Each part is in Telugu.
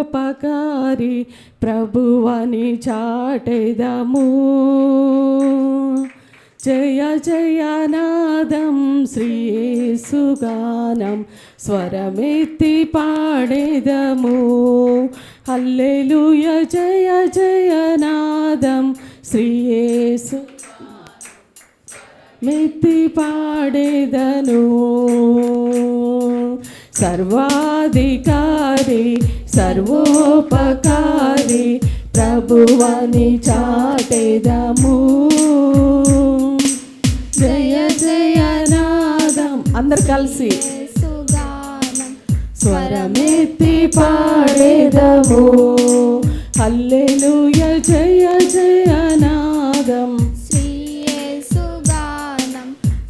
సర్వోపకారి ప్రభువని చాటెదము. జయ జయనాదం శ్రీయేసుగానం స్వరమెత్తి పాడేదము. హల్లెలూయ జయ జయనాదం శ్రీయేసు మెత్తి పాడేదను. సర్వాధికారి సర్వోపకారి ప్రభువని చాటేదము. జయ జయ నాదం. అందరు కలిసి సుగానం స్వరమెత్తి పాడేదము. హల్లెలూయ జయ జయ నాదం. శ్రీయేసుగానం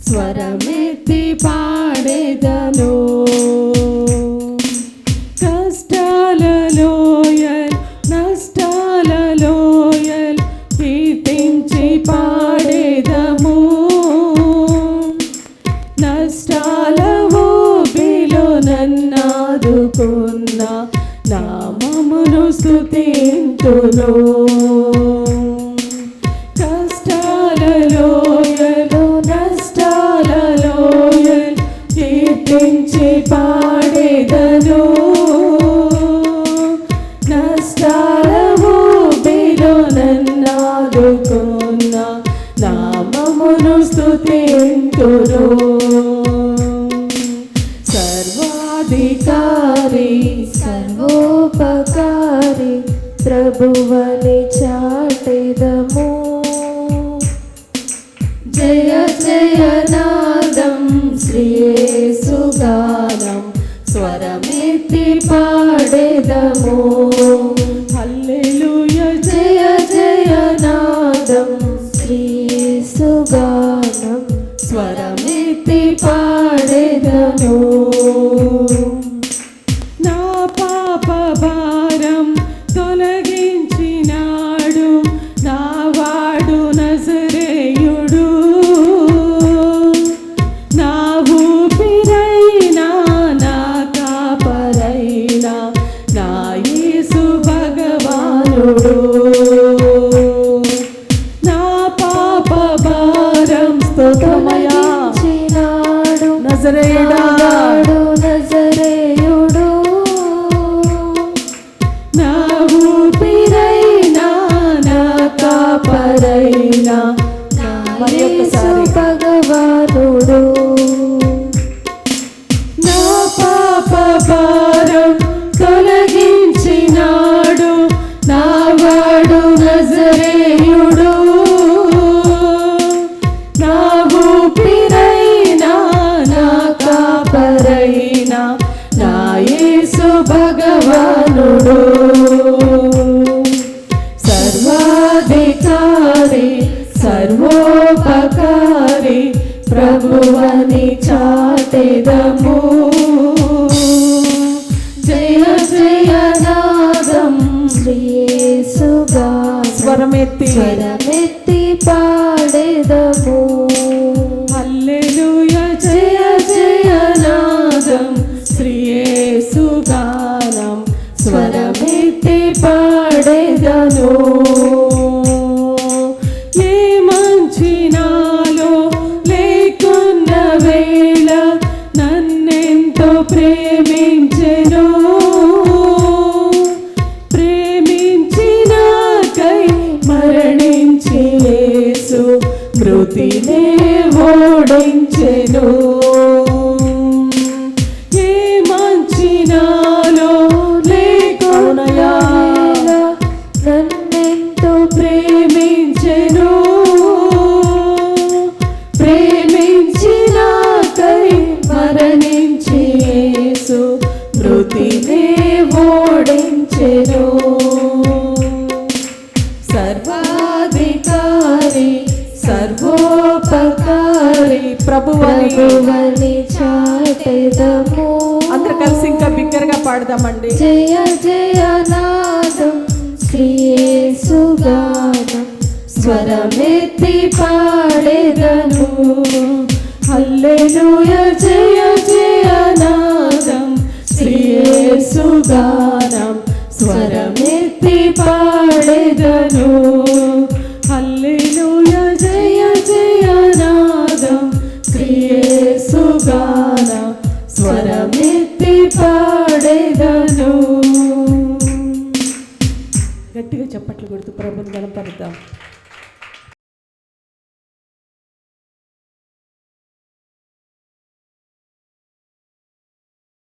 స్వరమెత్తి పాడేదను నామమును స్థుతింతును కష్టాలలో నష్టాలలో కీర్తించి పాడేదను. నష్టాల ఊబిలో నన్నాదుకున్న నామమును స్థుతింతును ప్రభువని చాటెదము. జయ జయ నాదం శ్రీయేసుగానం స్వరమెత్తి పాడేదము. హల్లెలూయ జయ జయ నాదం శ్రీయేసుగానం స్వరమెత్తి పాడేదను నజరేయుడా నజరేయుడు. నా ఊపిరైనా నా కాపరైనా భగవానుడు నా పాప భారం తొలగించినాడు సర్వోపకారి ప్రభువని చాటెదము. జయ జయ నాదం. శ్రీయేసుగా స్వరమెత్తి. స్వరమెత్తి పాడెదము. హల్లెలూయ. జయ జయ నాదం. శ్రీయేసుగానం మృతినే ఓడించెను. ప్రభువని చాటెదము. అందరు కలిసి ఇంకా బిగ్గరగా పాడదామండి. జయ జయ నాదం. శ్రీయేసుగానం. స్వరమెత్తి పాడేదను. హల్లెలూయ జయ జయ నాదం. శ్రీయేసుగానం. స్వ స్వరమెత్తి పాడెదను. గట్టిగా చప్పట్లు కొడుతూ ప్రభుని గణపడతాం